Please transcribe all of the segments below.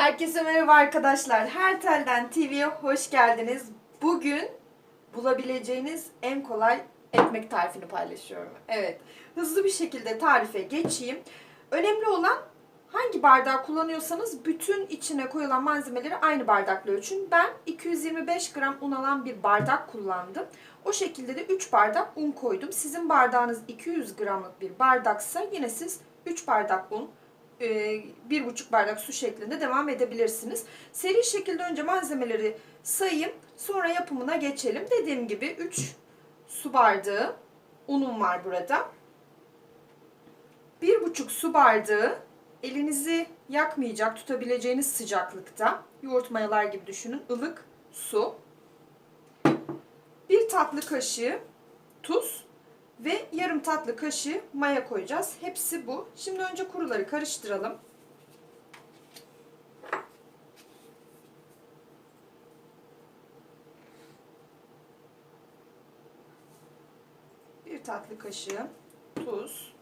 Herkese merhaba arkadaşlar. Her Telden TV'ye hoş geldiniz. Bugün bulabileceğiniz en kolay ekmek tarifini paylaşıyorum. Evet, hızlı bir şekilde tarife geçeyim. Önemli olan hangi bardağı kullanıyorsanız bütün içine koyulan malzemeleri aynı bardakla ölçün. Ben 225 gram un alan bir bardak kullandım. O şekilde de 3 bardak un koydum. Sizin bardağınız 200 gramlık bir bardaksa yine siz 3 bardak un, bir buçuk bardak su şeklinde devam edebilirsiniz. Seri şekilde önce malzemeleri sayayım. Sonra yapımına geçelim. Dediğim gibi 3 su bardağı unum var burada. Bir buçuk su bardağı elinizi yakmayacak tutabileceğiniz sıcaklıkta yoğurt mayalar gibi düşünün ılık su. Bir tatlı kaşığı tuz ve yarım tatlı kaşığı maya koyacağız. Hepsi bu. Şimdi önce kuruları karıştıralım. Bir tatlı kaşığı tuz.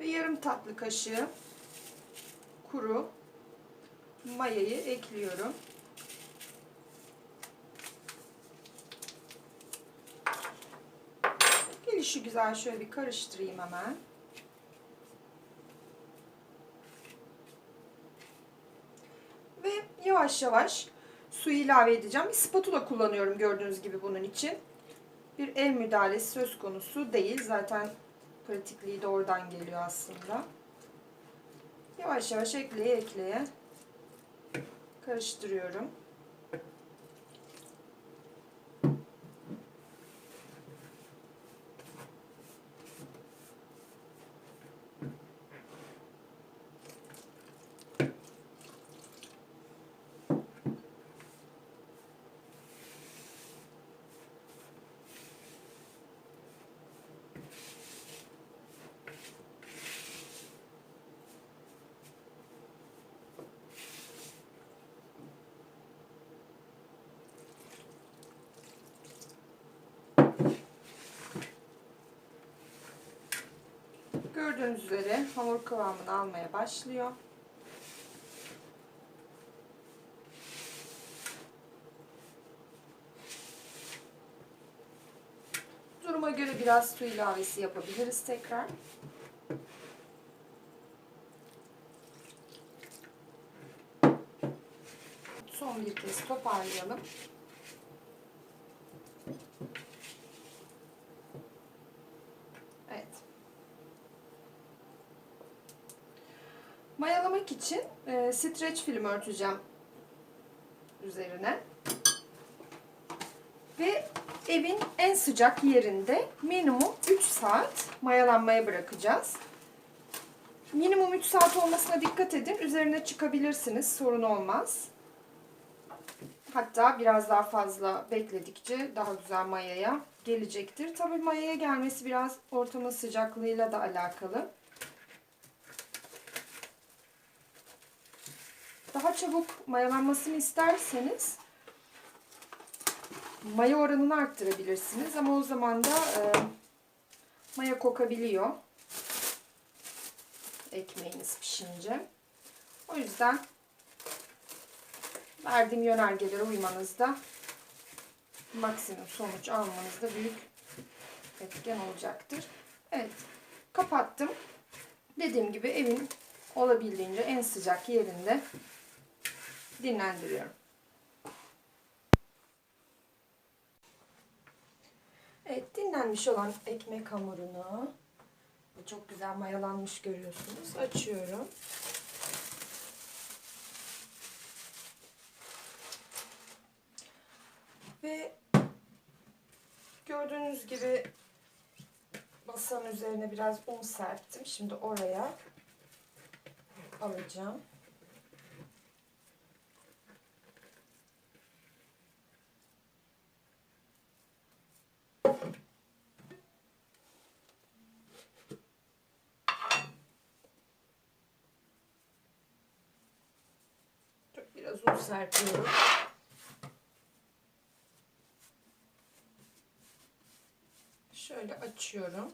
Ve yarım tatlı kaşığı kuru mayayı ekliyorum. Gelişi güzel şöyle bir karıştırayım hemen. Ve yavaş yavaş suyu ilave edeceğim. Bir spatula kullanıyorum gördüğünüz gibi bunun için. Bir el müdahalesi söz konusu değil. Zaten pratikliği de oradan geliyor aslında. Yavaş yavaş ekleye ekleye karıştırıyorum. Gördüğünüz üzere hamur kıvamını almaya başlıyor. Duruma göre biraz su ilavesi yapabiliriz tekrar. Son bir kez toparlayalım. Evet. Mayalamak için e, streç film örteceğim üzerine. Ve evin en sıcak yerinde minimum 3 saat mayalanmaya bırakacağız. Minimum 3 saat olmasına dikkat edin. Üzerine çıkabilirsiniz. Sorun olmaz. Hatta biraz daha fazla bekledikçe daha güzel mayaya gelecektir. Tabii mayaya gelmesi biraz ortamın sıcaklığıyla da alakalı. Daha çabuk mayalanmasını isterseniz maya oranını arttırabilirsiniz ama o zaman da e, maya kokabiliyor ekmeğiniz pişince. O yüzden verdiğim yönergelere uymanızda maksimum sonuç almanızda büyük etken olacaktır. Evet kapattım. Dediğim gibi evin olabildiğince en sıcak yerinde dinlendiriyorum. Evet dinlenmiş olan ekmek hamurunu çok güzel mayalanmış görüyorsunuz. Açıyorum. Ve gördüğünüz gibi masanın üzerine biraz un serptim. Şimdi oraya alacağım. Biraz un serpiyorum. şöyle açıyorum.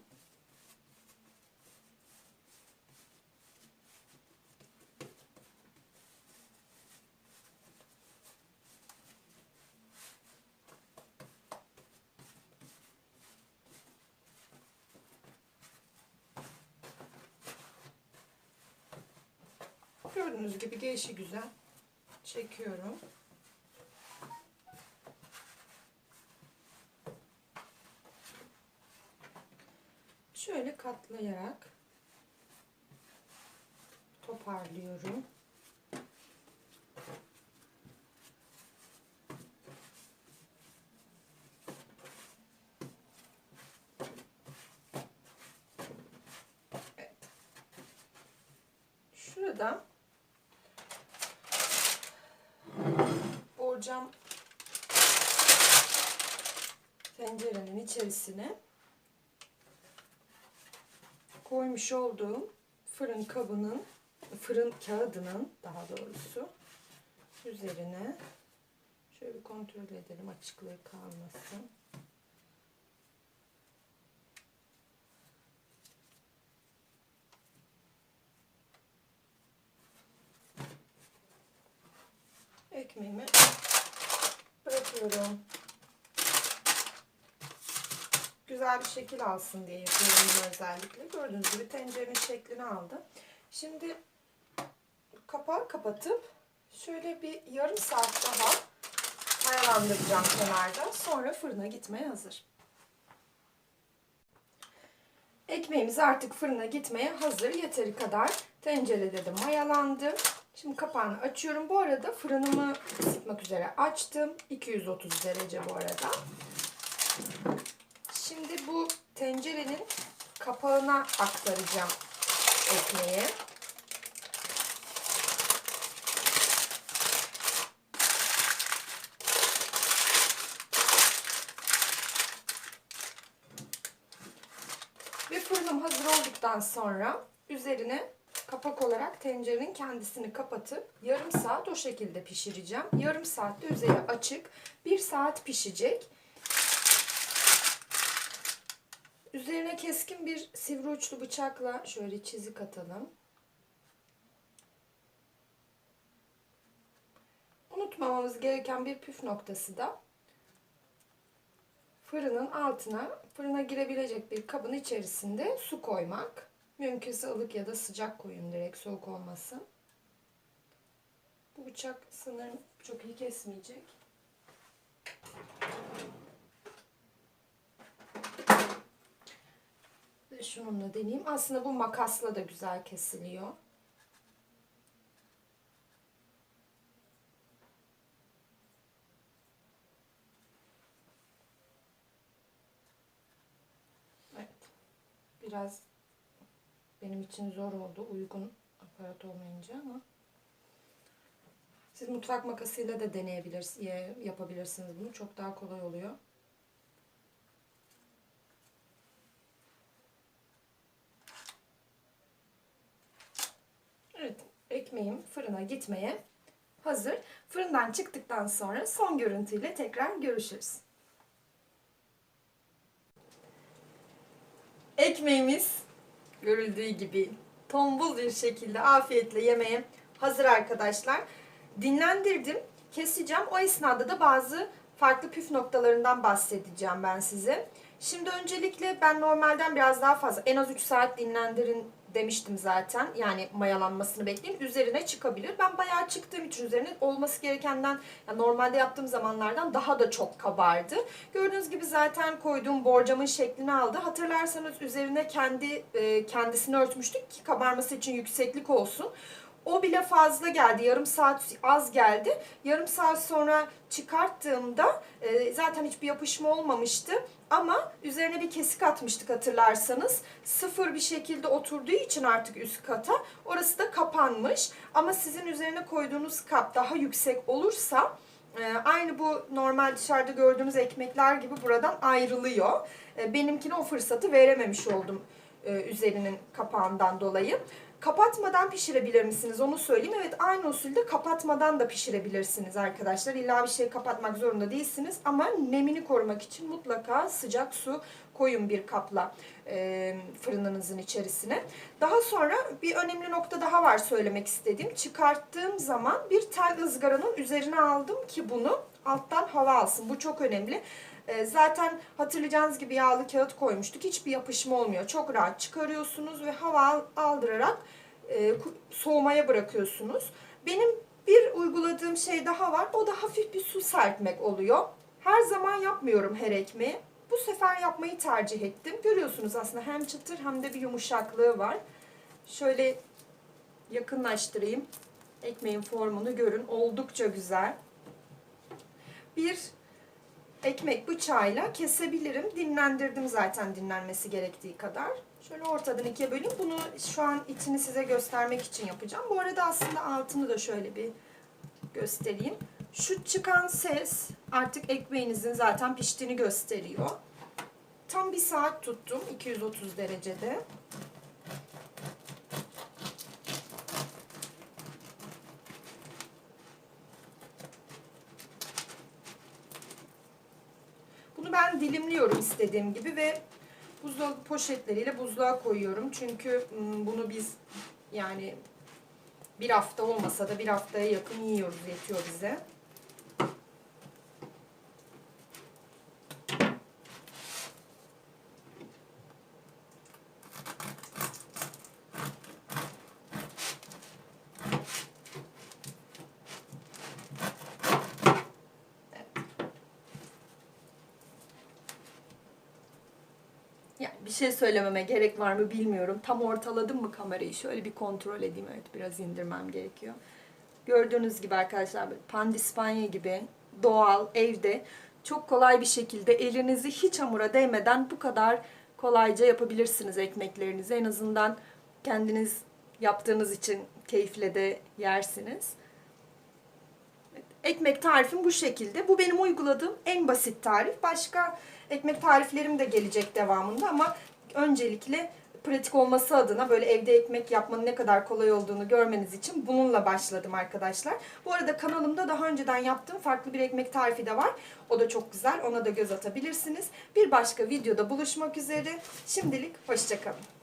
Gördüğünüz gibi gelişi güzel. Çekiyorum. Şöyle katlayarak toparlıyorum. Evet. Şurada borcam tencerenin içerisine koymuş olduğum fırın kabının fırın kağıdının daha doğrusu üzerine şöyle bir kontrol edelim açıklığı kalmasın. Ekmeğimi bırakıyorum. Güzel bir şekil alsın diye yapıyorum özellikle. Gördüğünüz gibi tencerenin şeklini aldı. Şimdi kapağı kapatıp şöyle bir yarım saat daha mayalandıracağım kenarda. Sonra fırına gitmeye hazır. Ekmeğimiz artık fırına gitmeye hazır. Yeteri kadar tencerede de mayalandı. Şimdi kapağını açıyorum. Bu arada fırınımı ısıtmak üzere açtım. 230 derece bu arada. Şimdi bu tencerenin kapağına aktaracağım ekmeği. Ve fırınım hazır olduktan sonra üzerine kapak olarak tencerenin kendisini kapatıp yarım saat o şekilde pişireceğim. Yarım saatte üzeri açık. Bir saat pişecek. Üzerine keskin bir sivri uçlu bıçakla şöyle çizik atalım. Unutmamamız gereken bir püf noktası da fırının altına fırına girebilecek bir kabın içerisinde su koymak. Mümkünse ılık ya da sıcak koyun direkt soğuk olmasın. Bu bıçak sanırım çok iyi kesmeyecek. Ve şununla deneyeyim. Aslında bu makasla da güzel kesiliyor. Evet. Biraz benim için zor oldu. Uygun aparat olmayınca ama siz mutfak makasıyla da deneyebilirsiniz, yapabilirsiniz bunu. Çok daha kolay oluyor. Evet, ekmeğim fırına gitmeye hazır. Fırından çıktıktan sonra son görüntüyle tekrar görüşürüz. Ekmeğimiz görüldüğü gibi tombul bir şekilde afiyetle yemeye hazır arkadaşlar. Dinlendirdim, keseceğim. O esnada da bazı farklı püf noktalarından bahsedeceğim ben size. Şimdi öncelikle ben normalden biraz daha fazla en az 3 saat dinlendirin demiştim zaten. Yani mayalanmasını bekleyin. Üzerine çıkabilir. Ben bayağı çıktığım için üzerine olması gerekenden yani normalde yaptığım zamanlardan daha da çok kabardı. Gördüğünüz gibi zaten koyduğum borcamın şeklini aldı. Hatırlarsanız üzerine kendi e, kendisini örtmüştük ki kabarması için yükseklik olsun. O bile fazla geldi. Yarım saat az geldi. Yarım saat sonra çıkarttığımda e, zaten hiçbir yapışma olmamıştı. Ama üzerine bir kesik atmıştık hatırlarsanız. Sıfır bir şekilde oturduğu için artık üst kata orası da kapanmış. Ama sizin üzerine koyduğunuz kap daha yüksek olursa e, aynı bu normal dışarıda gördüğünüz ekmekler gibi buradan ayrılıyor. E, benimkine o fırsatı verememiş oldum e, üzerinin kapağından dolayı. Kapatmadan pişirebilir misiniz? Onu söyleyeyim. Evet aynı usulde kapatmadan da pişirebilirsiniz arkadaşlar. İlla bir şey kapatmak zorunda değilsiniz. Ama nemini korumak için mutlaka sıcak su koyun bir kapla e, fırınınızın içerisine. Daha sonra bir önemli nokta daha var söylemek istediğim. Çıkarttığım zaman bir tel ızgaranın üzerine aldım ki bunu alttan hava alsın. Bu çok önemli. E, zaten hatırlayacağınız gibi yağlı kağıt koymuştuk. Hiçbir yapışma olmuyor. Çok rahat çıkarıyorsunuz ve hava al- aldırarak e, soğumaya bırakıyorsunuz. Benim bir uyguladığım şey daha var. O da hafif bir su serpmek oluyor. Her zaman yapmıyorum her ekmeği. Bu sefer yapmayı tercih ettim. Görüyorsunuz aslında hem çıtır hem de bir yumuşaklığı var. Şöyle yakınlaştırayım. Ekmeğin formunu görün. Oldukça güzel. Bir ekmek bıçağıyla kesebilirim. Dinlendirdim zaten dinlenmesi gerektiği kadar. Şöyle ortadan ikiye böleyim. Bunu şu an içini size göstermek için yapacağım. Bu arada aslında altını da şöyle bir göstereyim. Şu çıkan ses artık ekmeğinizin zaten piştiğini gösteriyor. Tam bir saat tuttum 230 derecede. Bunu ben dilimliyorum istediğim gibi ve buzdolabı poşetleriyle buzluğa koyuyorum. Çünkü bunu biz yani bir hafta olmasa da bir haftaya yakın yiyoruz, yetiyor bize. Bir şey söylememe gerek var mı bilmiyorum. Tam ortaladım mı kamerayı? Şöyle bir kontrol edeyim. Evet biraz indirmem gerekiyor. Gördüğünüz gibi arkadaşlar pandispanya gibi doğal evde çok kolay bir şekilde elinizi hiç hamura değmeden bu kadar kolayca yapabilirsiniz ekmeklerinizi. En azından kendiniz yaptığınız için keyifle de yersiniz. Ekmek tarifim bu şekilde. Bu benim uyguladığım en basit tarif. Başka ekmek tariflerim de gelecek devamında ama öncelikle pratik olması adına böyle evde ekmek yapmanın ne kadar kolay olduğunu görmeniz için bununla başladım arkadaşlar. Bu arada kanalımda daha önceden yaptığım farklı bir ekmek tarifi de var. O da çok güzel. Ona da göz atabilirsiniz. Bir başka videoda buluşmak üzere. Şimdilik hoşçakalın.